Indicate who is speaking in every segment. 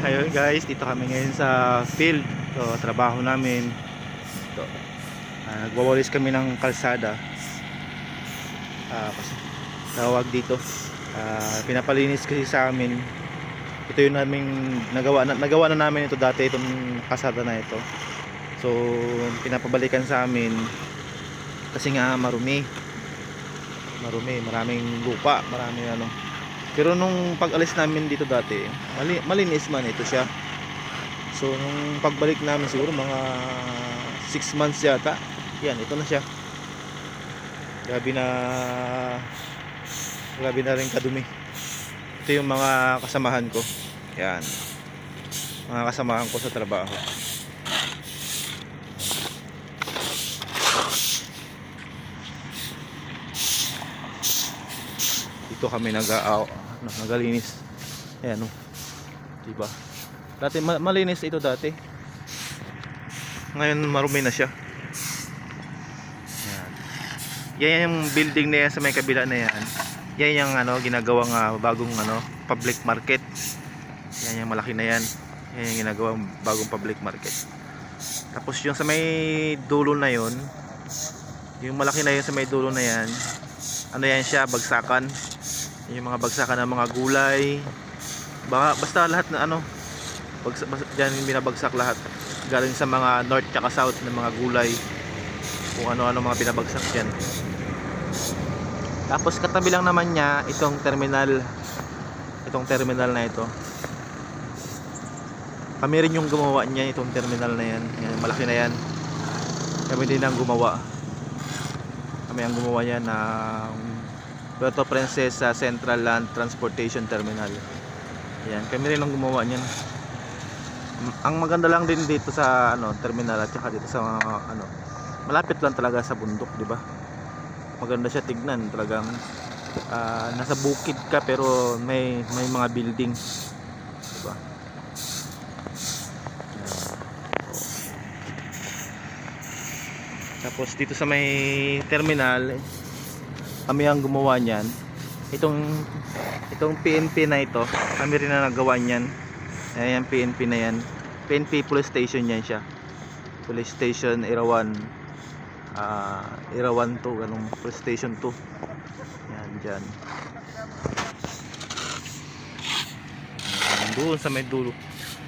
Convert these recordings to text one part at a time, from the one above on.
Speaker 1: Ayun guys, dito kami ngayon sa field. So, trabaho namin. Ito. Ah, nagwawalis kami ng kalsada. Ah, kasi tawag dito. Ah, pinapalinis kasi sa amin. Ito yung naming nagawa na, nagawa na namin ito dati itong kalsada na ito. So, pinapabalikan sa amin kasi nga marumi. Marumi, maraming lupa, maraming ano. Pero nung pag-alis namin dito dati, mali, malinis man ito siya. So nung pagbalik namin siguro mga 6 months yata. Yan, ito na siya. Grabe na grabe na rin kadumi. Ito yung mga kasamahan ko. Yan. Mga kasamahan ko sa trabaho. Dito kami nag ano, nagalinis. Ayan oh. Diba? Dati ma- malinis ito dati. Ngayon marumi na siya. Yan. Yan yung building na yan sa may kabila na yan. Yan yung ano, ginagawang ah, bagong ano, public market. Yan yung malaki na yan. Yan yung ginagawang bagong public market. Tapos yung sa may dulo na yon, yung malaki na yun sa may dulo na yan, ano yan siya, bagsakan. Yung mga bagsakan ng mga gulay. Baka, basta lahat na ano, bagsa, basta, dyan binabagsak lahat. Galing sa mga north tsaka south ng mga gulay. Kung ano-ano mga binabagsak dyan. Tapos katabi lang naman niya itong terminal. Itong terminal na ito. Kami rin yung gumawa niya itong terminal na yan. yan malaki na yan. Kami din ang gumawa. Kami ang gumawa niya ng Puerto Princesa Central Land Transportation Terminal. Yan, kami rin ang gumawa niyan. Ang maganda lang din dito sa ano, terminal at saka dito sa mga ano, malapit lang talaga sa bundok, di ba? Maganda siya tignan, talagang ah, nasa bukid ka pero may may mga building, di ba? Tapos dito sa may terminal, kami ang gumawa niyan. Itong itong PNP na ito, kami rin na nagawa niyan. Ayan PNP na yan. PNP police station yan siya. Police station Irawan. Ah, Irawan 2, ganung police station 2. Yan diyan. Doon sa may dulo.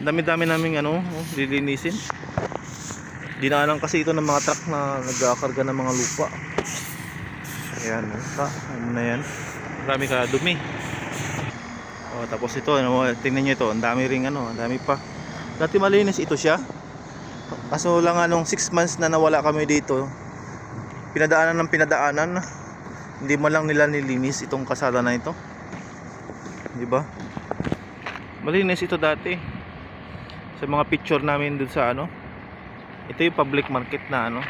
Speaker 1: Dami-dami naming ano, oh, lilinisin. Dinaanan kasi ito ng mga truck na nagkakarga ng mga lupa. Ayan, oh, ta, ano na yan. Marami ka dumi. Oh, tapos ito, ano, tingnan niyo ito, ang dami ring ano, ang dami pa. Dati malinis ito siya. Kaso lang anong 6 months na nawala kami dito. Pinadaanan ng pinadaanan. Hindi man lang nila nilinis itong kasada na ito. Di ba? Malinis ito dati. Sa mga picture namin dun sa ano, ito yung public market na ano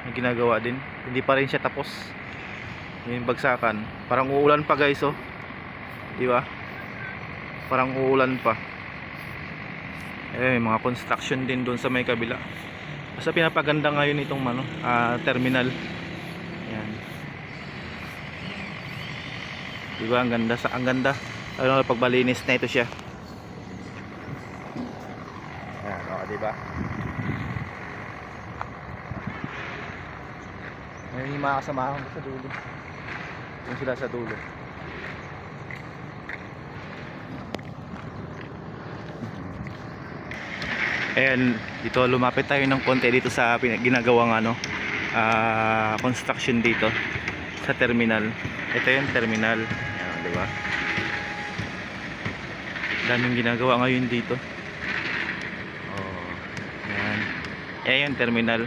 Speaker 1: na ginagawa din hindi pa rin siya tapos yung bagsakan. Parang uulan pa guys oh. Di ba? Parang uulan pa. Eh may mga construction din doon sa may kabila. Basta pinapaganda ngayon itong ano, ah, terminal. Yan di ba? Ang ganda sa ang ganda. Ano pagbalinis na ito siya. Yan oh, di ba? May mga kasamahan ko sa dulo. Yung sila sa dulo. Ayan, dito lumapit tayo ng konti dito sa ginagawang ano, ah, construction dito sa terminal. Ito yung terminal. Ayan, di ba? Daming ginagawa ngayon dito. Oh, ayan. Ayan yung terminal.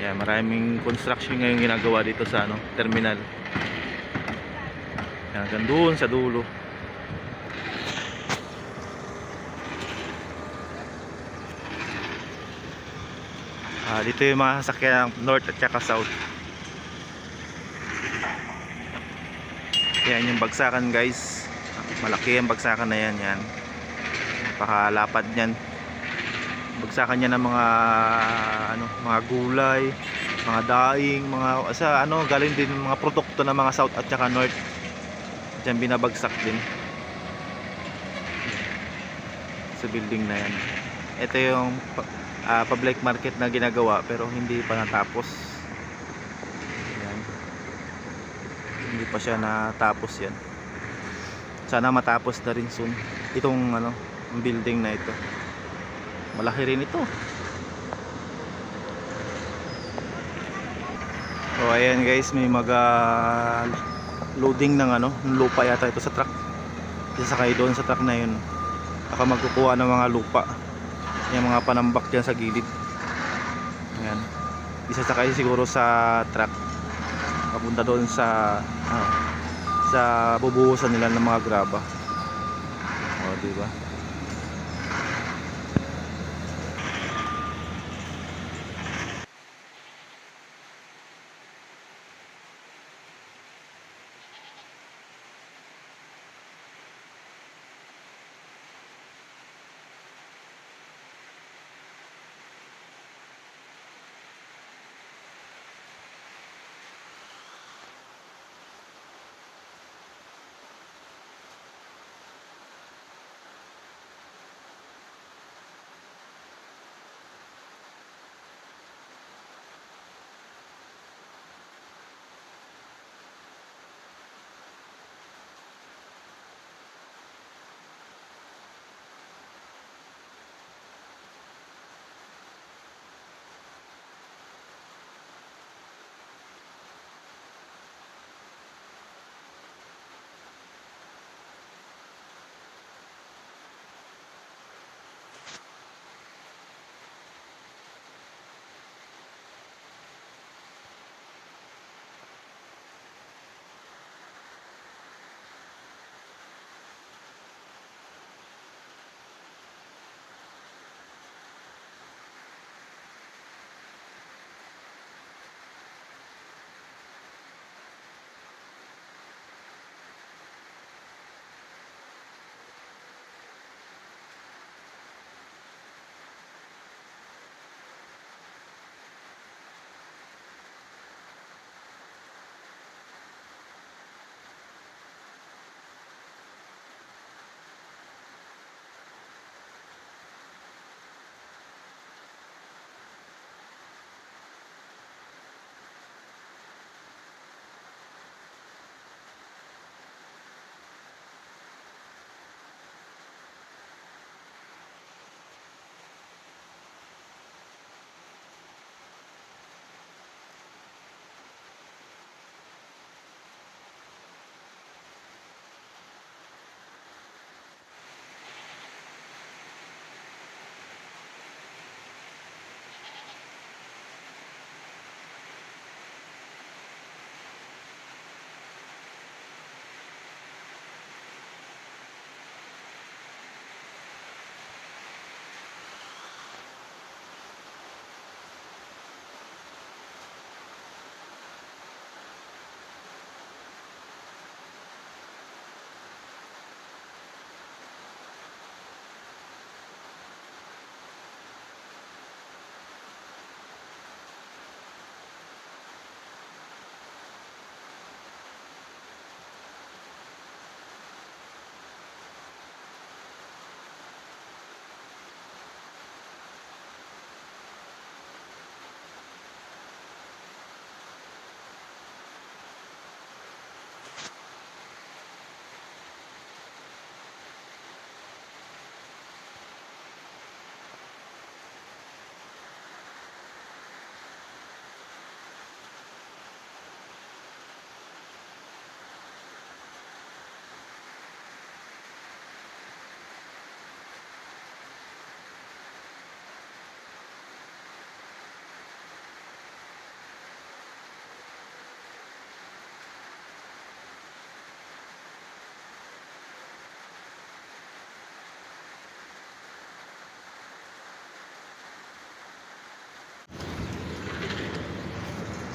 Speaker 1: Yeah, maraming construction ngayon ginagawa dito sa ano, terminal. Yan, hanggang doon sa dulo. Ah, dito yung mga sasakyan ng north at saka south. Yan yung bagsakan guys. Malaki ang bagsakan na yan. yan. Napakalapad niyan bagsakan niya ng mga ano mga gulay mga daing mga sa ano galing din mga produkto ng mga south at saka north diyan binabagsak din sa building na yan. Ito yung ah, public market na ginagawa pero hindi pa natapos. Ayan. Hindi pa siya natapos yan. Sana matapos na rin soon. Itong ano, building na ito. Malaki rin ito. So ayan guys, may mag ah, loading ng ano, ng lupa yata ito sa truck. Sasakay doon sa truck na yun. Baka magkukuha ng mga lupa. Yung mga panambak dyan sa gilid. Ayan. Isasakay siguro sa truck. Papunta doon sa ah, sa bubuhusan nila ng mga graba. O, di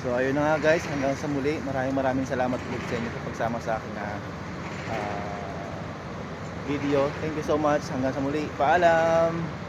Speaker 1: So ayun na nga guys, hanggang sa muli. Maraming maraming salamat po sa inyo sa pagsama sa akin na ah, video. Thank you so much. Hanggang sa muli. Paalam!